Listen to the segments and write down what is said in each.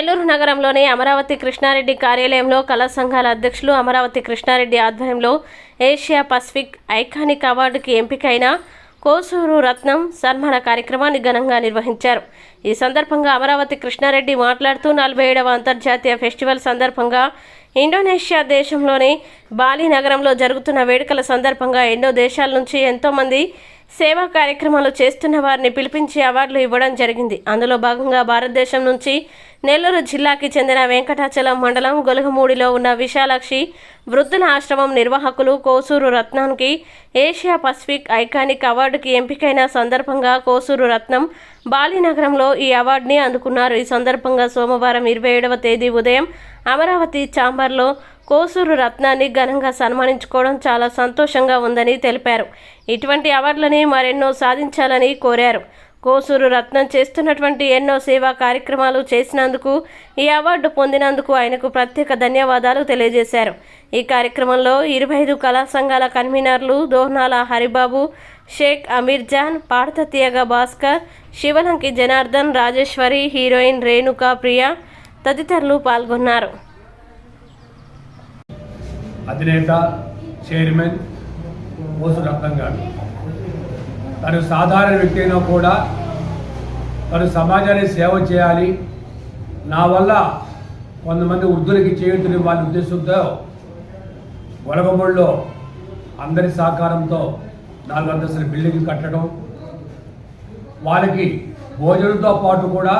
నెల్లూరు నగరంలోని అమరావతి కృష్ణారెడ్డి కార్యాలయంలో కళా సంఘాల అధ్యక్షులు అమరావతి కృష్ణారెడ్డి ఆధ్వర్యంలో ఏషియా పసిఫిక్ ఐకానిక్ అవార్డుకి ఎంపికైన కోసూరు రత్నం సన్మాన కార్యక్రమాన్ని ఘనంగా నిర్వహించారు. ఈ సందర్భంగా అమరావతి కృష్ణారెడ్డి మాట్లాడుతూ నలభై ఏడవ అంతర్జాతీయ ఫెస్టివల్ సందర్భంగా ఇండోనేషియా దేశంలోని బాలి నగరంలో జరుగుతున్న వేడుకల సందర్భంగా ఎన్నో దేశాల నుంచి ఎంతోమంది సేవా కార్యక్రమాలు చేస్తున్న వారిని పిలిపించి అవార్డులు ఇవ్వడం జరిగింది. అందులో భాగంగా భారతదేశం నుంచి నెల్లూరు జిల్లాకి చెందిన వెంకటాచలం మండలం గొలుగుమూడిలో ఉన్న విశాలాక్షి వృద్ధుల ఆశ్రమం నిర్వాహకులు కోసూరు రత్నానికి ఏషియా పసిఫిక్ ఐకానిక్ అవార్డుకి ఎంపికైన సందర్భంగా కోసూరు రత్నం బాలినగరంలో ఈ అవార్డుని అందుకున్నారు. ఈ సందర్భంగా సోమవారం ఇరవై ఏడవ తేదీ ఉదయం అమరావతి ఛాంబర్లో కోసూరు రత్నాన్ని ఘనంగా సన్మానించుకోవడం చాలా సంతోషంగా ఉందని తెలిపారు. ఇటువంటి అవార్డులని మరెన్నో సాధించాలని కోరారు. కోసూరు రత్నం చేస్తున్నటువంటి ఎన్నో సేవా కార్యక్రమాలు చేసినందుకు ఈ అవార్డు పొందినందుకు ఆయనకు ప్రత్యేక ధన్యవాదాలు తెలియజేశారు. ఈ కార్యక్రమంలో ఇరవై ఐదు కళా సంఘాల కన్వీనర్లు దోహనాల హరిబాబు షేక్ అమీర్ జాన్ పాడత తీయగ భాస్కర్ శివలంకి జనార్దన్ రాజేశ్వరి హీరోయిన్ రేణుకా ప్రియ తదితరులు పాల్గొన్నారు. అధినేత చైర్మన్ ఓసు రత్నం గారు. తను సాధారణ వ్యక్తి అయినా కూడా తను సమాజానికి సేవ చేయాలి. నా వల్ల కొంతమంది వృద్ధులకి చేయుతుని వాళ్ళ ఉద్దేశంతో గొలగముడిలో అందరి సహకారంతో నాలుగు అంతస్తుల బిల్డింగ్ కట్టడం. వాళ్ళకి భోజనంతో పాటు కూడా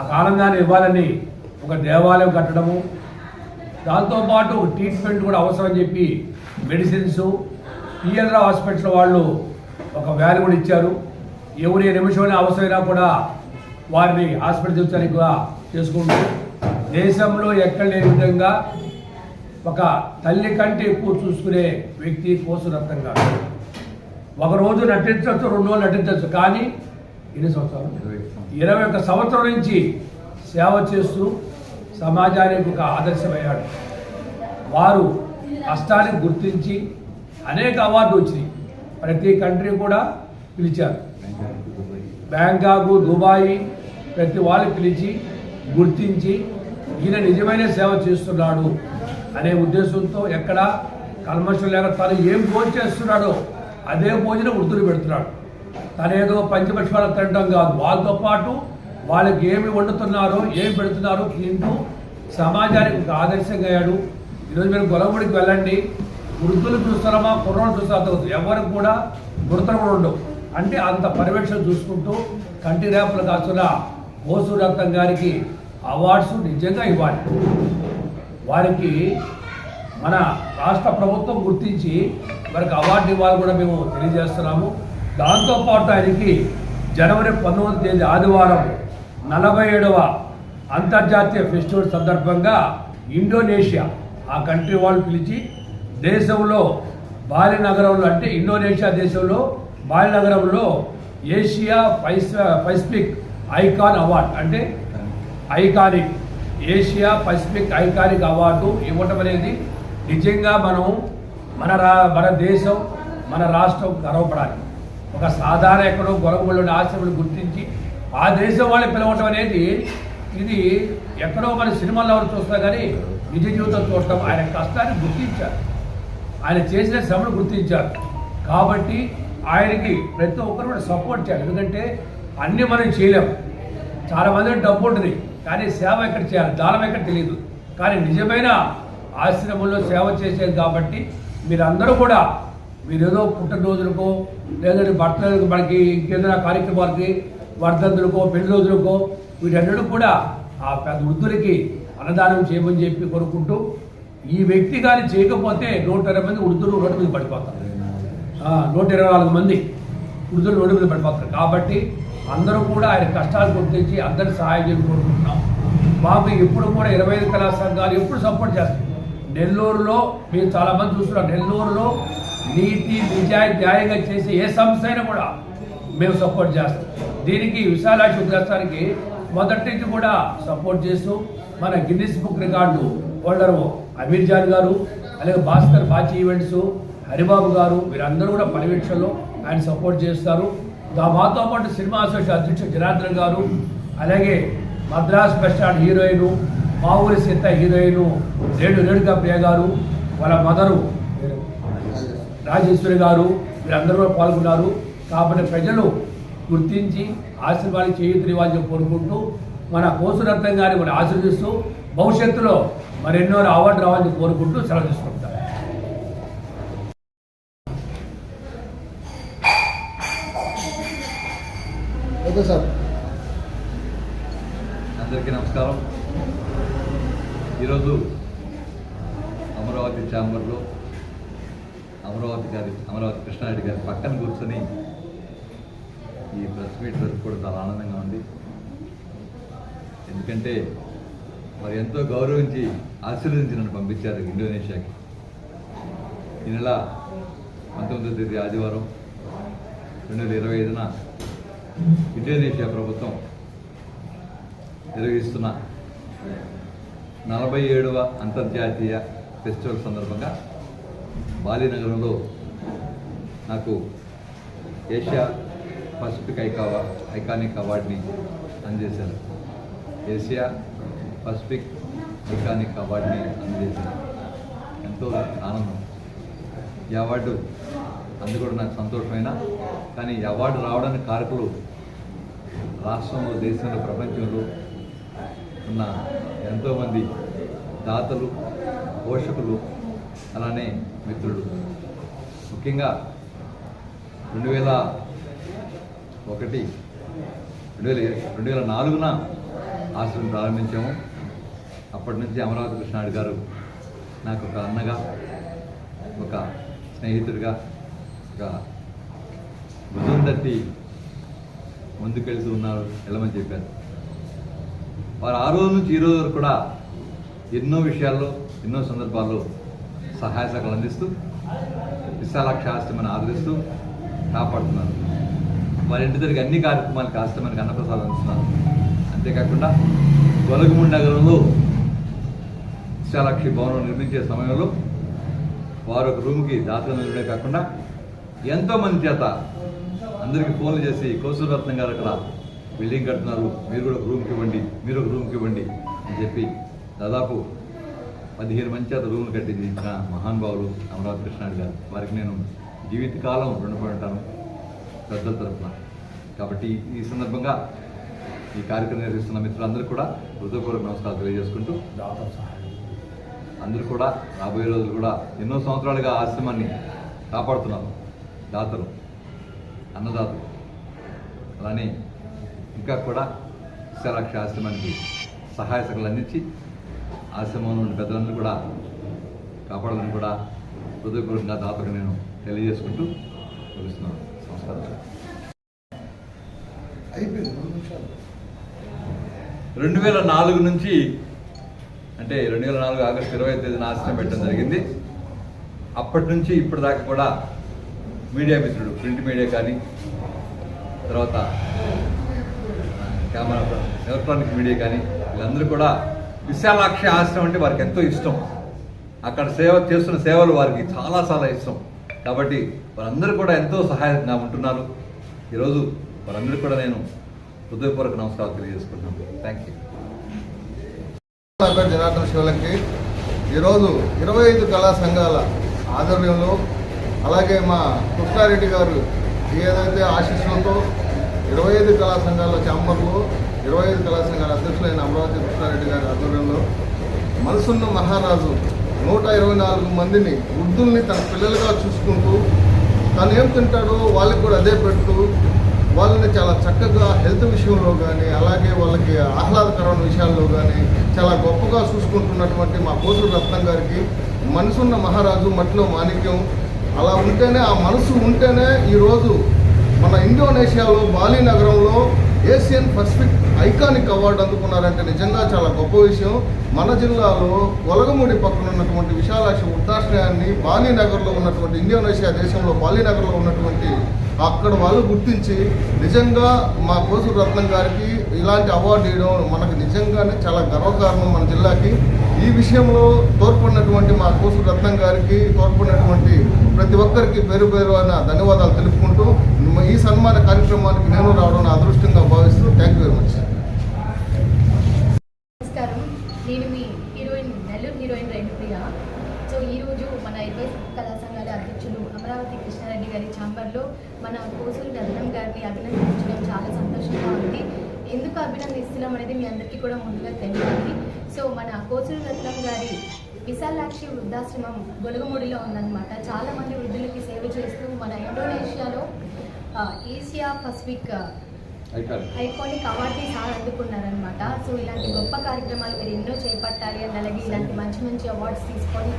ఆ ఆనందాన్ని ఇవ్వాలని ఒక దేవాలయం కట్టడము. దాంతోపాటు ట్రీట్మెంట్ కూడా అవసరం అని చెప్పి మెడిసిన్స్ పిఎల్ఆర్ హాస్పిటల్ వాళ్ళు ఒక వ్యాన్ కూడా ఇచ్చారు. ఎవరు నిమిషమైనా అవసరమైనా కూడా వారిని హాస్పిటల్ చూపించడానికి కూడా చేసుకుంటూ దేశంలో ఎక్కడ లేని విధంగా ఒక తల్లి కంటే ఎక్కువ చూసుకునే వ్యక్తి కోసు రత్నం గారు ఒక రోజు నటించవచ్చు రెండు రోజులు నటించవచ్చు కానీ ఎన్ని సంవత్సరాలు. ఇరవై ఒక్క సంవత్సరం నుంచి సేవ చేస్తూ సమాజానికి ఒక ఆదర్శమయ్యాడు. వారు కష్టాన్ని గుర్తించి అనేక అవార్డు వచ్చినాయి. ప్రతి కంట్రీ కూడా పిలిచారు. బ్యాంకాకు దుబాయ్ ప్రతి వాళ్ళు పిలిచి గుర్తించి ఈయన నిజమైన సేవ చేస్తున్నాడు అనే ఉద్దేశంతో ఎక్కడ కల్మషం లేక తను ఏం భోజనం చేస్తున్నాడో అదే భోజనం వృద్ధులు పెడుతున్నాడు. తనేదో పంచపక్షాలు తినడం కాదు. వాళ్ళతో పాటు వాళ్ళకి ఏమి వండుతున్నారో ఏమి పెడుతున్నారో తింటూ సమాజానికి ఒక ఆదర్శంగా అయ్యాడు. ఈరోజు మీరు గొలవడికి వెళ్ళండి. వృద్ధులు చూస్తారమా కుర్రోళ్ళు చూస్తారో. ఎవరికి కూడా గుర్తలు కూడా ఉండవు. అంటే అంత పర్యవేక్షణ చూసుకుంటూ కంటి రేపలు కాస్తున్న ఓసు రత్నం గారికి అవార్డ్స్ నిజంగా ఇవ్వాలి. వారికి మన రాష్ట్ర ప్రభుత్వం గుర్తించి వారికి అవార్డు ఇవ్వాలి కూడా మేము తెలియజేస్తున్నాము. దాంతోపాటు ఆయనకి జనవరి పంతొమ్మిది తేదీ ఆదివారం నలభై ఏడవ అంతర్జాతీయ ఫెస్టివల్ సందర్భంగా ఇండోనేషియా ఆ కంట్రీ వాళ్ళు పిలిచి దేశంలో బాలి నగరంలో అంటే ఇండోనేషియా దేశంలో బాలి నగరంలో ఏషియా పైస్ పసిఫిక్ ఐకాన్ అవార్డ్ అంటే iconic Asia Pacific iconic award ఇవ్వటం అనేది నిజంగా మనం మన రా మన దేశం మన రాష్ట్రం గర్వపడాలి. ఒక సాధారణ ఎక్కడో గొడవలోని ఆశ్రములు గుర్తించి ఆ దేశం వాళ్ళని పిలవటం అనేది ఇది ఎక్కడో మన సినిమాల్లో ఎవరు చూస్తాం కానీ నిజ జీవితం చూడటం ఆయన కష్టాన్ని గుర్తించారు. ఆయన చేసిన శ్రమను గుర్తించారు. కాబట్టి ఆయనకి ప్రతి ఒక్కరు కూడా సపోర్ట్ చేయాలి. ఎందుకంటే అన్నీ మనం చేయలేం. చాలామంది డబ్బు ఉంటుంది. కానీ సేవ ఎక్కడ చేయాలి? దానం ఎక్కడ తెలియదు. కానీ నిజమైన ఆశ్రమంలో సేవ చేసేది కాబట్టి మీరందరూ కూడా మీరు ఏదో పుట్టినరోజులకో లేదంటే బట్టలకు మనకి ఇంకేదైనా కార్యక్రమాలకి వర్ధంతులకో పెళ్ళి రోజులకో వీటన్నిటి కూడా ఆ పెద్ద వృద్ధులకి అన్నదానం చేయమని చెప్పి కోరుకుంటూ ఈ వ్యక్తి కానీ చేయకపోతే నూట ఇరవై మంది వృద్ధులు రోడ్డు మీద పడిపోతారు. నూట ఇరవై నాలుగు మంది వృద్ధులు రోడ్డు మీద పడిపోతారు. కాబట్టి అందరూ కూడా ఆయన కష్టాలు గుర్తించి అందరి సహాయం చేసి కోరుకుంటున్నాం. మాకు ఎప్పుడు కూడా ఇరవై ఐదు కళా సంఘాలు ఎప్పుడు సపోర్ట్ చేస్తాం నెల్లూరులో మీరు చాలామంది చూస్తున్నాం చూస్తున్నారు నెల్లూరులో నీతి నిజాయి న్యాయంగా చేసే ఏ సంస్థ అయినా కూడా మేము సపోర్ట్ చేస్తాం. దీనికి విశాలాక్షి ఉద్యోగానికి మొదటి నుంచి కూడా సపోర్ట్ చేస్తూ మన Guinness book record holder Ameer Jan గారు అలాగే భాస్కర్ బాచి ఈవెంట్స్ హరిబాబు గారు వీరందరూ కూడా పర్యవేక్షణలో ఆయన సపోర్ట్ చేస్తారు. దా మాతో పాటు సినిమా అసోసియేషన్ అధ్యక్షుడు జనార్దన్ గారు అలాగే మద్రాస్ బస్ హీరోయిన్ మా ఊరి సీత హీరోయిన్ రేణు రేణుకా ప్రియ గారు వాళ్ళ మదరు రాజేశ్వరి గారు వీళ్ళందరూ కూడా పాల్గొన్నారు. కాబట్టి ప్రజలు గుర్తించి ఆశీర్వాదం చేయుతుని కోరుకుంటూ మన కోసురత్నం గారిని మనం ఆశీర్దిస్తూ భవిష్యత్తులో మరెన్నో అవార్డు రావాలని కోరుకుంటూ సెలవు తీసుకుంటాం. Okay sir. అందరికీ నమస్కారం. ఈరోజు అమరావతి ఛాంబర్లో అమరావతి గారి అమరావతి కృష్ణారెడ్డి గారి పక్కన కూర్చొని ఈ ప్రెస్ మీట్ జరుపుకోవడం చాలా ఆనందంగా ఉంది. ఎందుకంటే మరి ఎంతో గౌరవించి ఆశీర్వదించి నన్ను పంపించారు ఇండోనేషియాకి. ఈ నెల పంతొమ్మిదో తేదీ ఆదివారం రెండు వేల ఇరవై ఐదున ఇండోనేషియా ప్రభుత్వం నిర్వహిస్తున్న నలభై ఏడవ అంతర్జాతీయ ఫెస్టివల్ సందర్భంగా బాలి నగరంలో నాకు ఏషియా పసిఫిక్ ఐకావా ఐకానిక్ అవార్డుని అందజేశారు. ఏషియా పసిఫిక్ ఐకానిక్ అవార్డుని అందజేశారు. ఎంతో ఆనందం. ఈ అవార్డు అందుకోవడం నాకు సంతోషమైన కానీ ఈ అవార్డు రావడానికి కారకులు రాష్ట్రంలో దేశంలో ప్రపంచంలో ఉన్న ఎంతోమంది దాతలు పోషకులు అలానే మిత్రుడు. ముఖ్యంగా రెండు వేల ఒకటి రెండు వేల రెండు వేల నాలుగున ఆశ్రమం ప్రారంభించాము. అప్పటి నుంచి అమరావతి కృష్ణాడు గారు నాకు ఒక అన్నగా ఒక స్నేహితుడిగా ఒక భుజం తట్టి ముందుకెళ్తూ ఉన్నారు వెళ్ళమని చెప్పారు. వారు ఆ రోజు నుంచి ఈ రోజు వరకు కూడా ఎన్నో విషయాల్లో ఎన్నో సందర్భాల్లో సహాయ సహకారాలు అందిస్తూ విశాలాక్ష ఆశ్రమాన్ని ఆదరిస్తూ కాపాడుతున్నారు. వారి ఇంటి దగ్గర అన్ని కార్యక్రమాలకు ఆశ్రమానికి అన్నప్రసాదం అందిస్తున్నారు. అంతేకాకుండా గొలగముండి నగరంలో విశాలాక్షి భవనం నిర్మించే సమయంలో వారు ఒక రూమ్కి దాతలు నిలవడే కాకుండా ఎంతోమంది చేత అందరికీ ఫోన్లు చేసి కౌశలరత్నం గారు అక్కడ బిల్డింగ్ కడుతున్నారు. మీరు కూడా ఒక రూమ్కి ఇవ్వండి మీరు ఒక రూమ్కి ఇవ్వండి అని చెప్పి దాదాపు పదిహేను మంచి చేత రూములు కట్టించిన మహానుభావులు అమరావతి కృష్ణాడు గారు. వారికి నేను జీవితకాలం రుణపడి ఉంటాను పెద్దల తరఫున కాబట్టి ఈ సందర్భంగా ఈ కార్యక్రమం నిర్వహిస్తున్న మిత్రులందరూ కూడా హృదయపూర్వక నమస్కారాలు తెలియజేసుకుంటూ సహాయం అందరూ కూడా రాబోయే రోజులు కూడా ఎన్నో సంవత్సరాలుగా ఆశ్రమాన్ని కాపాడుతున్నారు. దాతలు అన్నదాతలు. అలానే ఇంకా కూడా విశాలాక్ష ఆశ్రమానికి సహాయ సకలు అందించి ఆశ్రమంలో ఉన్న పెద్దలందరూ కూడా కాపాడాలని కూడా హృదయపూర్వకంగా దాతకు నేను తెలియజేసుకుంటూ ముగిస్తున్నాను. నమస్కారం. రెండు వేల నాలుగు నుంచి అంటే రెండు వేల నాలుగు ఆగస్టు ఇరవై తేదీన ఆశ్రమం పెట్టడం జరిగింది. అప్పటి నుంచి ఇప్పటిదాకా కూడా మీడియా మిత్రులు ప్రింట్ మీడియా కానీ తర్వాత కెమెరా ఎలక్ట్రానిక్ మీడియా కానీ వీళ్ళందరూ కూడా విశాలాక్షి ఆశ్రమం అంటే వారికి ఎంతో ఇష్టం. అక్కడ సేవ చేస్తున్న సేవలు వారికి చాలా చాలా ఇష్టం. కాబట్టి వారందరూ కూడా ఎంతో సహాయంగా ఉంటున్నారు. ఈరోజు వారందరూ కూడా నేను హృదయపూర్వక నమస్కారాలు తెలియజేసుకుంటున్నాను. థ్యాంక్ యూ జనార్దన పేరు శివలకి ఈరోజు ఇరవై ఐదు కళా సంఘాల ఆధ్వర్యంలో అలాగే మా కృష్ణారెడ్డి గారు ఏదైతే ఆశీస్సులతో ఇరవై ఐదు కళా సంఘాల ఛాంబర్లో ఇరవై ఐదు కళాశాల సంఘాల అధ్యక్షులైన అమరావతి కృష్ణారెడ్డి గారి ఆధ్వర్యంలో మనసున్న మహారాజు నూట ఇరవై నాలుగు మందిని వృద్ధుల్ని తన పిల్లలుగా చూసుకుంటూ తను ఏం తింటాడో వాళ్ళకి కూడా అదే పెడుతూ వాళ్ళని చాలా చక్కగా హెల్త్ విషయంలో కానీ అలాగే వాళ్ళకి ఆహ్లాదకరమైన విషయాల్లో కానీ చాలా గొప్పగా చూసుకుంటున్నటువంటి మా కోసులు రత్నం గారికి మనసున్న మహారాజు మట్టిలో మాణిక్యం. అలా ఉంటేనే ఆ మనసు ఉంటేనే ఈరోజు మన ఇండోనేషియాలో బాలి నగరంలో ఏషియన్ పసిఫిక్ ఐకానిక్ అవార్డు అందుకున్నారంటే నిజంగా చాలా గొప్ప విషయం. మన జిల్లాలో వలగమూడి పక్కన ఉన్నటువంటి విశాలాక్షి వృద్ధాశ్రయాన్ని బాలీనగర్లో ఉన్నటువంటి ఇండోనేషియా దేశంలో బాలీనగర్లో ఉన్నటువంటి అక్కడ వాళ్ళు గుర్తించి నిజంగా మా కోసు రత్నం గారికి ఇలాంటి అవార్డు ఇవ్వడం మనకు నిజంగానే చాలా గర్వకారణం మన జిల్లాకి. ఈ విషయంలో తోడ్పడినటువంటి మా కోసు రత్నం గారికి తోడ్పడినటువంటి ప్రతి ఒక్కరికి పేరు పేరు అన్న ధన్యవాదాలు తెలుపుకుంటూ ఈ సన్మాన కార్యక్రమానికి నేను రావడం అదృష్టంగా భావిస్తూ థ్యాంక్ వెరీ మచ్ నమస్కారం. నేను మీ heroine Nellore heroine Renupriya. So ఈరోజు మన ఇరవై కళా సంఘాల అధ్యక్షులు అమరావతి కృష్ణారెడ్డి గారి ఛాంబర్లో మన కోసూరు నదనం గారిని అభినందించడం చాలా సంతోషంగా ఉంది. ఎందుకు అభినందిస్తున్నాం అనేది మీ అందరికీ కూడా ముందుగా తెలియాలి. సో మన కోసూరు రత్నం గారి విశాలాక్షి వృద్ధాశ్రమం గొలగముడిలో ఉందన్నమాట. చాలా మంది వృద్ధులకి సేవ చేస్తూ మన ఇండోనేషియాలో ఏషియా పసిఫిక్ ఐకానిక్ అవార్డుని సార్ అందుకున్నారనమాట సో ఇలాంటి గొప్ప కార్యక్రమాలు మీరు ఎన్నో చేపట్టాలి అని అలాగే ఇలాంటి మంచి మంచి అవార్డ్స్ తీసుకొని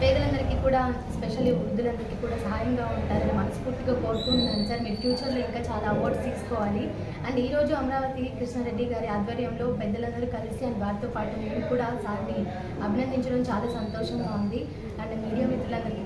పేదలందరికీ కూడా స్పెషల్లీ వృద్ధులందరికీ కూడా సహాయంగా ఉంటారని మనస్ఫూర్తిగా కోరుకుంటున్నాను సార్. మీరు ఫ్యూచర్లో ఇంకా చాలా అవార్డ్స్ తీసుకోవాలి. అండ్ ఈరోజు అమరావతి కృష్ణారెడ్డి గారి ఆధ్వర్యంలో పెద్దలందరూ కలిసి అండ్ వారితో పాటు మేము కూడా సార్ని అభినందించడం చాలా సంతోషంగా ఉంది. అండ్ మీడియా మిత్రులందరికీ